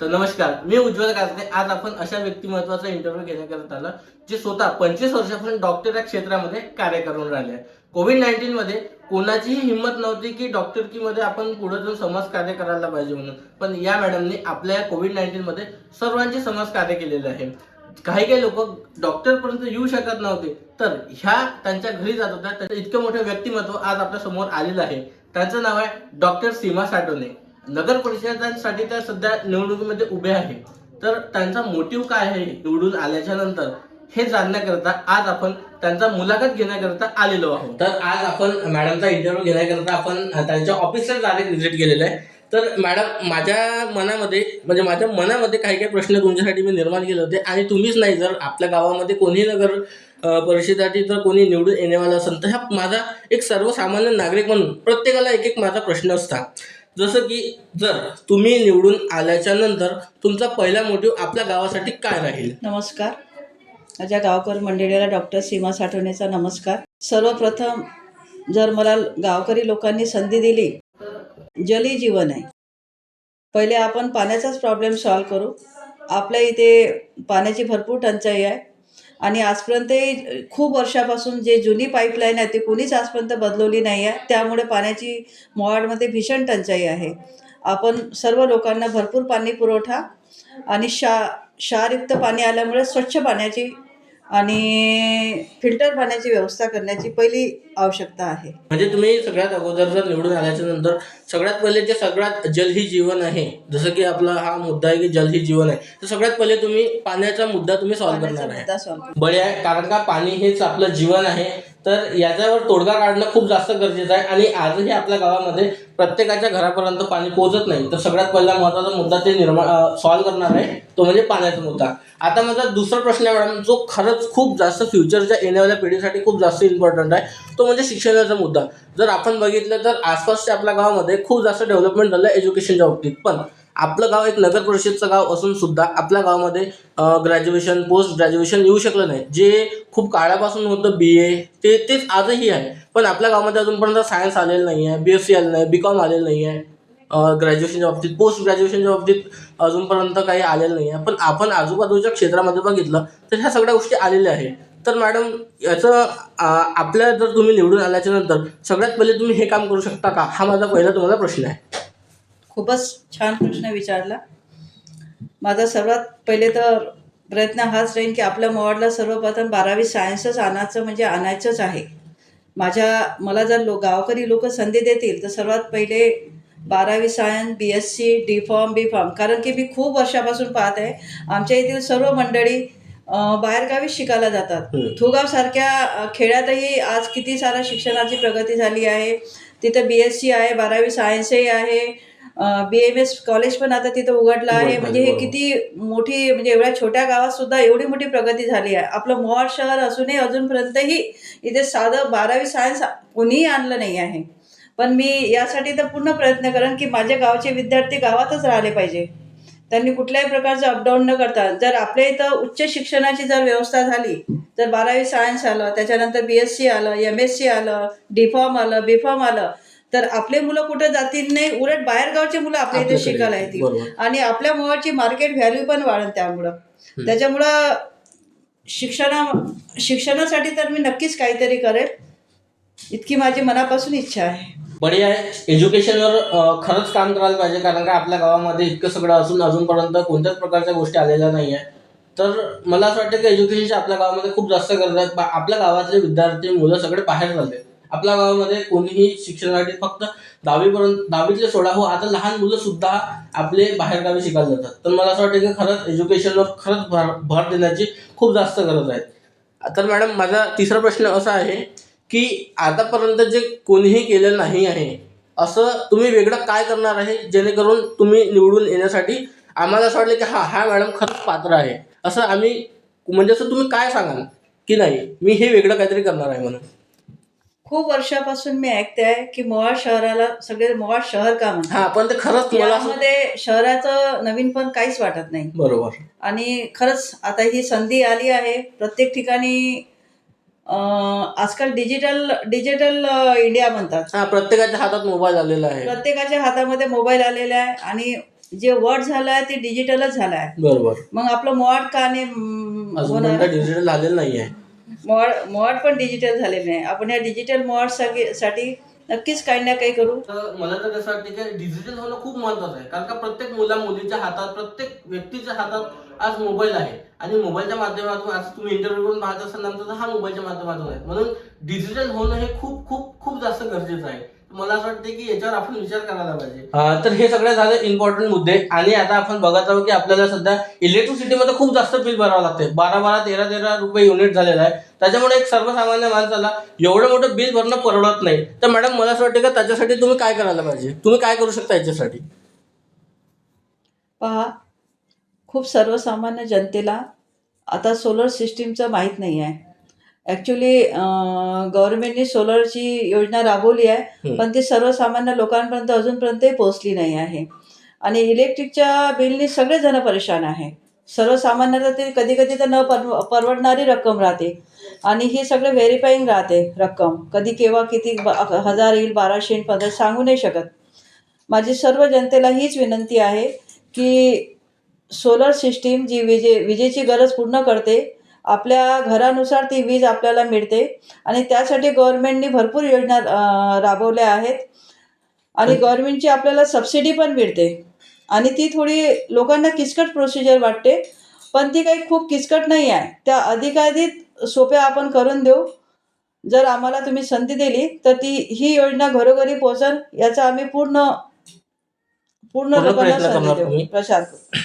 तर नमस्कार मी उज्ज्वल काजते आज आपण अशा व्यक्तिमत्वाचा इंटरव्ह्यू घेण्याकरत आलं जे स्वतः पंचवीस वर्षापासून डॉक्टर या क्षेत्रामध्ये कार्य करून राहिले आहे. कोविड नाईन्टीन मध्ये कोणाचीही हिंमत नव्हती की डॉक्टरकीमध्ये आपण पुढे जाऊन समाज कार्य करायला पाहिजे म्हणून. पण या मॅडमनी आपल्या कोविड नाईन्टीन मध्ये सर्वांचे समाज कार्य केलेले आहे. काही काही लोक डॉक्टर पर्यंत येऊ शकत नव्हते तर ह्या त्यांच्या घरी जात होत्या. इतकं मोठं व्यक्तिमत्व आज आपल्यासमोर आलेलं आहे. त्यांचं नाव आहे डॉक्टर सीमा साठवणे नगर परिषदांसाठी त्या सध्या निवडणुकीमध्ये उभे आहे. तर त्यांचा मोटिव्ह काय आहे? निवडून आल्याच्यानंतर हे जाणण्याकरता आज आपण त्यांचा मुलाखत घेण्याकरता आलेलो आहोत. तर आज आपण मॅडमचा इंटरव्ह्यू घेण्याकरता आपण त्यांच्या ऑफिसला डायरेक्ट व्हिजिट केलेलं आहे. तर मॅडम माझ्या मनामध्ये म्हणजे माझ्या मनामध्ये काही काही प्रश्न तुमच्यासाठी मी निर्माण केले होते. आणि तुम्हीच नाही जर आपल्या गावामध्ये कोणी नगर परिषदेसाठी जर कोणी निवडून येणेवाला असेल तर हा माझा एक सर्वसामान्य नागरिक म्हणून प्रत्येकाला एक एक माझा प्रश्न असता. जसं की जर तुम्ही निवडून आल्याच्यानंतर तुमचा पहिला मोटिव्ह आपल्या गावासाठी काय राहील? नमस्कार. माझ्या गावकर मंडळीला डॉक्टर सीमा साठवणेचा नमस्कार. सर्वप्रथम जर मला गावकरी लोकांनी संधी दिली जल ही जीवन आहे. पहिले आपण पाण्याचाच प्रॉब्लेम सॉल्व करू. आपल्या इथे पाण्याची भरपूर टंचाई आहे. आणि आजपर्यंत खूप वर्षापासून जे जुनी पाईपलाईन आहे ती कोणीच आजपर्यंत बदलवली नाही आहे. त्यामुळे पाण्याची मोवाडमध्ये भीषण टंचाई आहे. आपण सर्व लोकांना भरपूर पाणी पुरवठा आणि शा क्षारयुक्त पाणी आल्यामुळे स्वच्छ पाण्याची आणि फिल्टर पाण्याची व्यवस्था करण्याची पहिली आवश्यकता आहे. म्हणजे तुम्ही सगळ्यात अगोदर जर निवडून आल्याच्यानंतर सगळ्यात पहिले जे सगळ्यात जल ही जीवन आहे जसं की आपला हा मुद्दा आहे की जल ही जीवन आहे तर सगळ्यात पहिले तुम्ही पाण्याचा मुद्दा तुम्ही सॉल्व्ह करणार आहे. बळे आहे कारण का पाणी हेच आपलं जीवन आहे तर याच्यावर तोडगा काढणं खूप जास्त गरजेचं आहे. आणि आजही आपल्या गावामध्ये प्रत्येकाच्या घरापर्यंत पाणी पोहोचत नाही. तर सगळ्यात पहिला महत्त्वाचा मुद्दा ते निर्माण सॉल्व्ह करणार आहे तो म्हणजे पाण्याचा मुद्दा. आता माझा दुसरा प्रश्न आहे मॅडम जो खरंच खूप जास्त फ्युचरच्या येणाऱ्या पिढीसाठी खूप जास्त इम्पॉर्टंट आहे तो म्हणजे शिक्षणाचा मुद्दा. जर आपण बघितलं तर आसपासच्या आपल्या गावामध्ये खूप जास्त डेव्हलपमेंट झालं एज्युकेशनच्या बाबतीत. पण आपलं गाव एक नगर परिषदचं गाव असून सुद्धा आपल्या गावामध्ये ग्रॅज्युएशन पोस्ट ग्रॅज्युएशन येऊ शकलं नाही. जे खूप काळापासून होतं बी ए ते तेच आजही आहे. पण आपल्या गावामध्ये अजूनपर्यंत सायन्स आलेलं नाही आहे बी एस सी आलेलं नाही बी कॉम आलेलं नाही आहे ग्रॅज्युएशनच्या बाबतीत पोस्ट ग्रॅज्युएशनच्या बाबतीत अजूनपर्यंत काही आलेलं नाही आहे पण आपण आजूबाजूच्या क्षेत्रामध्ये बघितलं तर ह्या सगळ्या गोष्टी आलेल्या आहेत. तर मॅडम याचं आपल्या जर तुम्ही निवडून आल्याच्यानंतर सगळ्यात पहिले तुम्ही हे काम करू शकता का? हा माझा पहिला तुम्हाला प्रश्न आहे. खूपच छान प्रश्न विचारला. माझा सर्वात पहिले तर प्रयत्न हाच राहील की आपल्या मोवाडला सर्वप्रथम बारावी सायन्सच आणायचं म्हणजे आणायचंच आहे. माझ्या मला जर लो गावकरी लोक संधी देतील तर सर्वात पहिले बारावी science B S C D form B form कारण की मी खूप वर्षापासून पाहत आहे आमच्या येथील सर्व मंडळी अं, बाहेरगावी शिकायला जातात. थुगावसारख्या खेड्यातही आज किती सारा शिक्षणाची प्रगती झाली आहे. तिथं बी एस सी आहे बारावी सायन्सही आहे बी एम एस कॉलेज पण आता तिथं उघडलं आहे. म्हणजे हे. किती मोठी म्हणजे एवढ्या छोट्या गावात सुद्धा एवढी मोठी प्रगती झाली आहे. आपलं मोहाड शहर असूनही अजूनपर्यंतही इथे साधं बारावी सायन्स कोणीही आणलं नाही आहे. पण मी यासाठी तर पूर्ण प्रयत्न करेन की माझ्या गावचे विद्यार्थी गावातच राहिले पाहिजे. त्यांनी कुठल्याही प्रकारचं अपडाऊन न करता जर आपल्या इथं उच्च शिक्षणाची जर व्यवस्था झाली जर बारावी सायन्स आलं त्याच्यानंतर बी एस सी आलं एम एस सी आलं डी फॉर्म आलं बी फॉर्म आलं तर आपले मुलं कुठं जातील नाही उलट बाहेरगावची मुलं आपल्या इथे शिकायला येतील. आणि आपल्या मुलाची मार्केट व्हॅल्यू पण वाढेल त्यामुळं. त्याच्यामुळं शिक्षणा शिक्षणासाठी तर मी नक्कीच काहीतरी करेल इतकी माझी मनापासून इच्छा आहे. बढिया एज्युकेशनवर खरंच काम करायला पाहिजे कारण का आपल्या गावामध्ये इतकं सगळं असून अजूनपर्यंत कोणत्याच प्रकारच्या गोष्टी आलेल्या नाही आहे तर मला असं वाटतं की एज्युकेशनची आपल्या गावामध्ये खूप जास्त गरज आहे. आपल्या गावातले विद्यार्थी मुलं सगळे बाहेर चालले आपल्या गावामध्ये कोणीही शिक्षणासाठी फक्त दहावीपर्यंत दहावीतले सोडा. हो आता लहान मुलं सुद्धा आपले बाहेरगावी शिकायला जातात. तर मला असं वाटतं की खरंच एज्युकेशनवर खरंच भर भर देण्याची खूप जास्त गरज आहे. तर मॅडम माझा तिसरा प्रश्न असा आहे की आतापर्यंत जे कोणीही केलेलं नाही आहे असं तुम्ही वेगळं काय करणार आहे? जेणेकरून तुम्ही निवडून येण्यासाठी आम्हाला असं वाटलं की हा हा मॅडम खरंच पात्र आहे. असं आम्ही म्हणजे असं तुम्ही काय सांगाल की नाही? मी हे वेगळं काहीतरी करणार आहे म्हणून. खूप वर्षापासून मी ऐकते आहे की मोहाड शहराला सगळे मोहाड शहर का म्हणतात? हा पण ते खरंच यामध्ये शहराचं नवीन पण काहीच वाटत नाही. बरोबर. आणि खरंच आता ही संधी आली आहे प्रत्येक ठिकाणी अं, आजकाल डिजिटल डिजिटल इंडिया म्हणतात. हा प्रत्येकाच्या हातात मोबाईल आलेला आहे. प्रत्येकाच्या हातामध्ये मोबाईल आलेला आहे आणि जे वर्ड झालं आहे ते डिजिटलच झालं आहे बरोबर. मग आपलं मॉड का नाही अजून होणार? डिजिटल झालेलं नाहीये. मॉड मॉड पण डिजिटल झालेलं नाही आपण या डिजिटल मॉडसाठी नक्कीच काही ना काही करू. तर मला तर कसं वाटतं की डिजिटल होणं खूप महत्वाचं आहे. कारण का प्रत्येक मुला मुलीच्या हातात प्रत्येक व्यक्तीच्या हातात आज मोबाईल आहे. आणि मोबाईलच्या माध्यमातून आज तुम्ही इंटरव्ह्यू करून पाहत असाल नंतर हा मोबाईलच्या माध्यमातून आहे. म्हणून डिजिटल होणं हे खूप खूप खूप जास्त गरजेचं आहे. मला असं वाटतं की याच्यावर आपण विचार करायला पाहिजे. तर हे सगळे झाले इम्पॉर्टंट मुद्दे. आणि आता आपण बघत आहोत की आपल्याला सध्या इलेक्ट्रिसिटीमध्ये खूप जास्त बिल भरावं लागते बारा बारा तेरा तेरा रुपये युनिट झालेलं आहे. त्याच्यामुळे एक सर्वसामान्य माणसाला एवढं मोठं बिल भरणं परवडत नाही. तर मॅडम मला असं वाटतं का त्याच्यासाठी तुम्ही काय करायला पाहिजे? तुम्ही काय करू शकता याच्यासाठी? पहा खूप सर्वसामान्य जनतेला आता सोलर सिस्टीमचं माहीत नाही आहे. ॲक्च्युली गव्हर्नमेंटने सोलरची योजना राबवली आहे. पण ती सर्वसामान्य लोकांपर्यंत अजूनपर्यंतही पोहोचली नाही आहे. आणि इलेक्ट्रिकच्या बिलनी सगळेजण परेशान आहे. सर्वसामान्याला ते कधी कधी तर न परव परवडणारी रक्कम राहते. आणि ही सगळं व्हेरीफाईंग राहते रक्कम. कधी केव्हा किती ब- हजार येईल बाराशे येईल पंधरा सांगू नाही शकत. माझी सर्व जनतेला हीच विनंती आहे की सोलर सिस्टीम जी विजे विजेची गरज पूर्ण करते आपल्या घरानुसार ती वीज आपल्याला मिळते आणि त्यासाठी गव्हर्नमेंटनी भरपूर योजना राबवल्या आहेत. आणि गव्हर्नमेंटची आपल्याला सबसिडी पण मिळते. आणि ती थोडी लोकांना किचकट प्रोसिजर वाटते पण ती काही खूप किचकट नाही आहे. त्या अधिकाधिक सोप्या आपण करून देऊ. जर आम्हाला तुम्ही संधी दिली तर ती ही योजना घरोघरी पोहोचल याचा आम्ही पूर्ण पूर्ण लोकांना संधी देऊ करू